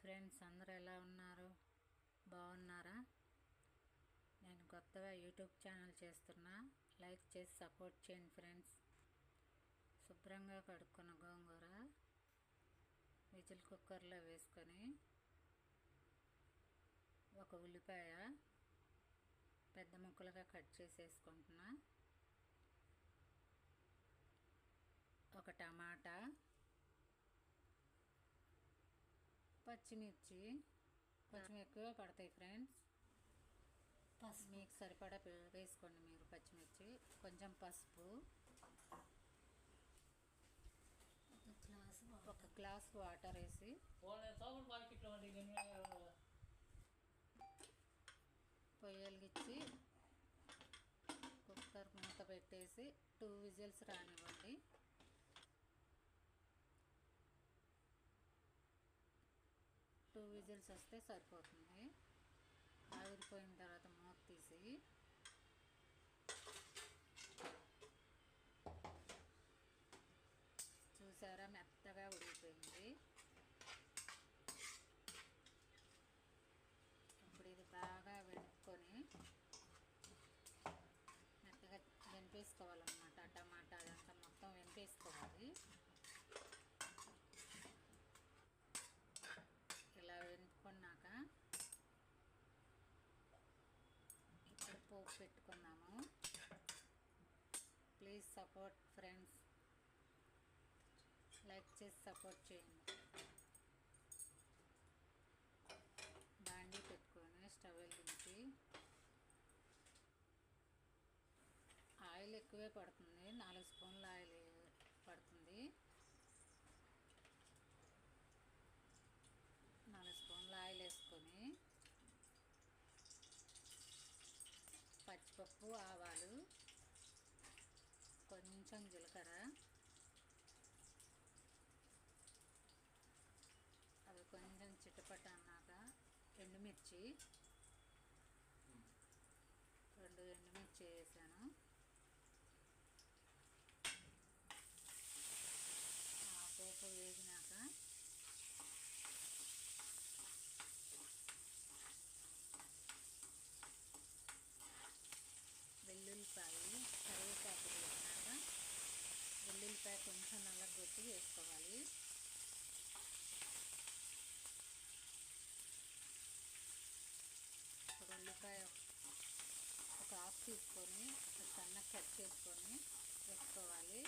Friends అందరూ ఎలా ఉన్నారు? బాగున్నారా? నేను కొత్తగా యూట్యూబ్ ఛానల్ చేస్తున్నా. లైక్ చేసి సపోర్ట్ చేయండి ఫ్రెండ్స్. శుభ్రంగా కడుక్కున్న గోంగూర విజిల్ కుక్కర్లో వేసుకొని ఒక ఉల్లిపాయ పెద్ద ముక్కలుగా కట్ చేసేసుకుంటున్నా. ఒక టమాటా పచ్చిమిర్చి కొంచెం ఎక్కువే పడతాయి ఫ్రెండ్స్ పసుపు. మీకు సరిపడా పే- వేసుకోండి మీరు పచ్చిమిర్చి. కొంచెం పసుపు. ఒక గ్లాసు ఒక గ్లాస్ వాటర్ వేసి. వాళ్ళ సోపుడు పాకెట్లో ఉండి పొయ్యి వెలిగించి కుక్కర్ మూత పెట్టేసి టూ విజిల్స్ రానివ్వండి టూ విజిల్స్ వస్తే సరిపోతుంది. ఆవిరిపోయిన తర్వాత మూత తీసి. చూసారా మెత్తగా ఉడికిపోయింది. ఇప్పుడు ఇది బాగా వెనుక్కొని మెత్తగా వెనిపేసుకోవాలన్నమాట టమాటా అదంతా మొత్తం వెనిపేసుకోవాలి ఇలా వెనుకున్నాక ఇప్పుడు పోపు పెట్టుకుందాము. ప్లీజ్ సపోర్ట్ ఫ్రెండ్స్ లైక్ చేసి సపోర్ట్ చేయండి. బాండీ పెట్టుకొని స్టవ్ వెలిగించి ఆయిల్ ఎక్కువే పడుతుంది. నాలుగు స్పూన్ల ఆయిల్ పడుతుంది నాలుగు స్పూన్ల ఆయిల్ వేసుకొని పచ్చిపప్పు ఆవాలు కొంచెం జీలకర్ర అవి కొంచెం చిటపట అన్నాక ఎండుమిర్చి. రెండు ఎండుమిర్చి వేసాను ఆ పోపు వేగినాక వెల్లుల్లిపాయ కరివేపాకు వేసినాక ఉల్లిపాయ కొంచెం నల్లగొట్టి వేసుకోవాలి. ఇప్పుడు ఉల్లిపాయ ఒక ఆఫ్ తీసుకొని సన్న కట్ చేసుకొని వేసుకోవాలి.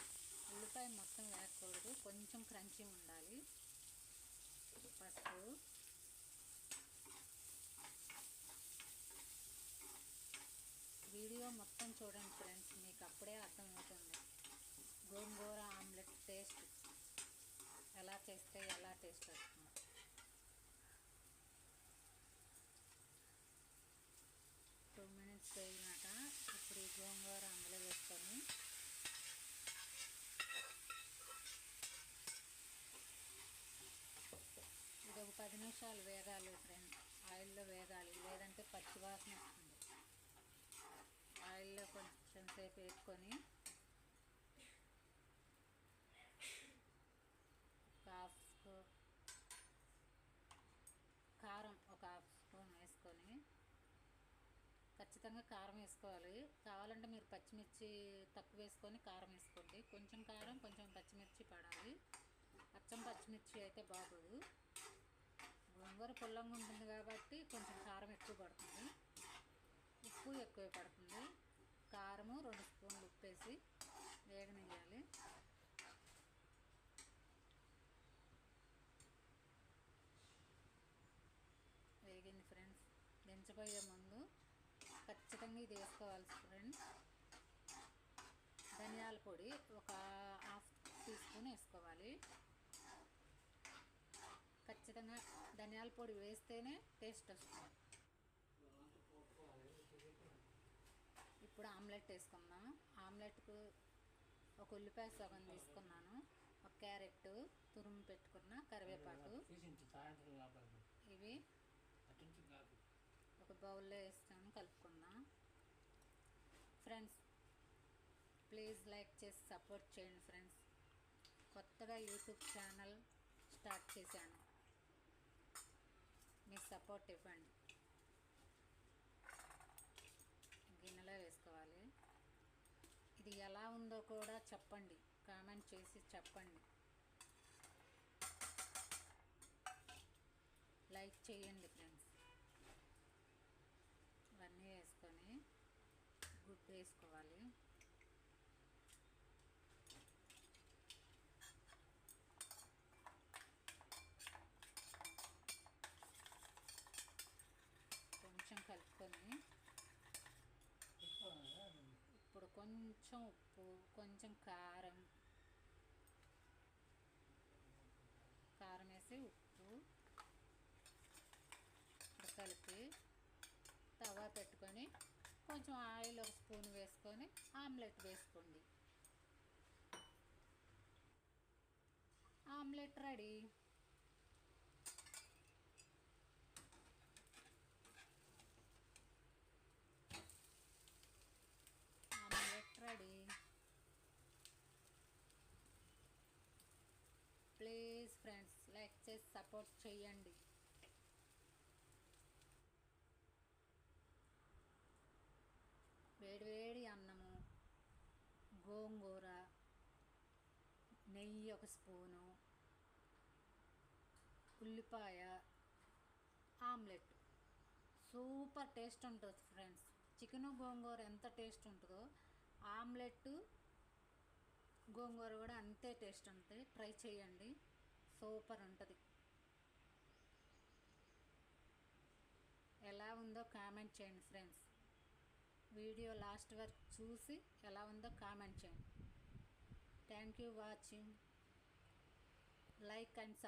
ఉల్లిపాయ మొత్తం వేయకూడదు కొంచెం క్రంచీ ఉండాలి. పసుపు వీడియో మొత్తం చూడండి ఫ్రెండ్స్ మీకు అప్పుడే అర్థమవుతుంది. గోంగూర ఆమ్లెట్ టేస్ట్ ఎలా చేస్తే ఎలా టేస్ట్ వస్తుంది. టూ మినిట్స్ వేగినాక ఇప్పుడు ఈ గోంగూర అందులో వేసుకొని ఇది ఒక పది నిమిషాలు వేగాలి ఫ్రెండ్ ఆయిల్లో వేగాలి లేదంటే పచ్చి వాసన వస్తుంది. ఆయిల్లో కొంచెం సేపు వేసుకొని ఒక హాఫ్ స్పూన్ కారం ఒక హాఫ్ స్పూన్ వేసుకొని ఖచ్చితంగా కారం వేసుకోవాలి. కావాలంటే మీరు పచ్చిమిర్చి తక్కువ వేసుకొని కారం వేసుకోండి. కొంచెం కారం కొంచెం పచ్చిమిర్చి పడాలి. అచ్చం పచ్చిమిర్చి అయితే బాగోదు. గోంగూర పుల్లంగా ఉంటుంది కాబట్టి కొంచెం కారం ఎక్కువ పడుతుంది. ఉప్పు ఎక్కువ పడుతుంది. కారము రెండు స్పూన్లు ఉప్పు వేసి వేగనియాలి వేగింది ఫ్రెండ్స్. దించబోయే ముందు ఖచ్చితంగా ఇది వేసుకోవాలి ఫ్రెండ్స్. ధనియాల పొడి ఒక హాఫ్ టీ స్పూన్ వేసుకోవాలి. ఖచ్చితంగా ధనియాల పొడి వేస్తేనే టేస్ట్ వస్తుంది. ఇప్పుడు ఆమ్లెట్ వేసుకుందాం ఆమ్లెట్కు ఒక ఉల్లిపాయ సగం తీసుకున్నాను. ఒక క్యారెట్ తురుము పెట్టుకున్న కరివేపాకు. ఇవి ఒక బౌల్లో వేస్తాను కలుపుకుందాం ఫ్రెండ్స్ ప్లీజ్ లైక్ చేసి సపోర్ట్ చేయండి ఫ్రెండ్స్. కొత్తగా యూట్యూబ్ ఛానల్ స్టార్ట్ చేశాను. సపోర్ట్ ఇవ్వండి గిన్నెలో వేసుకోవాలి అది ఎలా ఉందో కూడా చెప్పండి. కామెంట్ చేసి చెప్పండి. లైక్ చేయండి ఫ్రెండ్స్. ఇవన్నీ వేసుకొని గుడ్డు వేసుకోవాలి కొంచెం కలుపుకొని ఇప్పుడు కొంచెం ఉప్పు కొంచెం కారం. కారం వేసి ఉప్పు. కలిపి తవా పెట్టుకొని కొంచెం ఆయిల్ ఒక స్పూన్ వేసుకొని ఆమ్లెట్ వేసుకోండి. Omelette ready omelette ready please friends like చేసి సపోర్ట్ చేయండి వేడివేడి అన్నము గోంగూర నెయ్యి ఒక స్పూను ఉల్లిపాయ ఆమ్లెట్. సూపర్ టేస్ట్ ఉంటుంది ఫ్రెండ్స్. చికెన్ గోంగూర ఎంత టేస్ట్ ఉంటుందో ఆమ్లెట్ గోంగూర కూడా అంతే టేస్ట్ ఉంటుంది. ట్రై చేయండి సూపర్ ఉంటుంది ఎలా ఉందో కామెంట్ చేయండి ఫ్రెండ్స్. వీడియో లాస్ట్ వరకు చూసి ఎలా ఉందో కామెంట్ చేయండి. Thank you watching. Like and